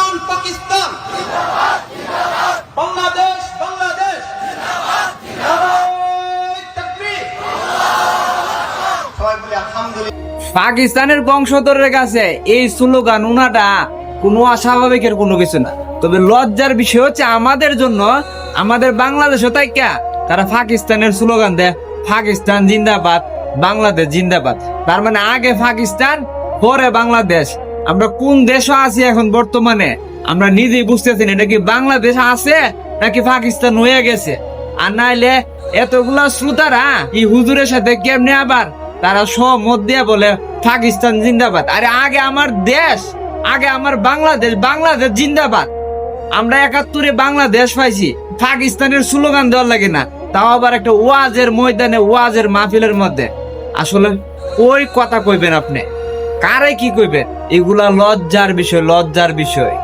পাকিস্তান পাকিস্তান। বাংলাদেশ বাংলাদেশ। পাকিস্তানের বংশধরের কাছে এই স্লোগান, উনাটা কোনো অস্বাভাবিকের কোনো কিছু না। তবে লজ্জার বিষয় হচ্ছে আমাদের জন্য, আমাদের বাংলাদেশও তাই তারা পাকিস্তানের স্লোগান দেয়, পাকিস্তান জিন্দাবাদ, বাংলাদেশ জিন্দাবাদ। তার মানে আগে পাকিস্তান, পরে বাংলাদেশ। আমরা কোন দেশে আছি এখন বর্তমানে? আমরা নিজেই বুঝতেছি না, এটা কি বাংলাদেশ আছে নাকি পাকিস্তান হয়ে গেছে? আর নাইলে এতগুলা শ্রোতারা এই হুজুরের সাথে কেমনে আবার? তারা সহমত দিয়ে বলে, পাকিস্তান জিন্দাবাদ। আরে আগে আমার দেশ, আগে আমার বাংলাদেশ বাংলাদেশ জিন্দাবাদ। আমরা একাত্তরে বাংলাদেশ পাইছি, পাকিস্তানের স্লোগান দেওয়ার লাগে না। তাও আবার একটা ওয়াজের ময়দানে, ওয়াজের মাহফিলের মধ্যে। আসলে ওই কথা কইবেন আপনি। কারে কি কইবেন এগুলা লজ্জার বিষয় লজ্জার বিষয়।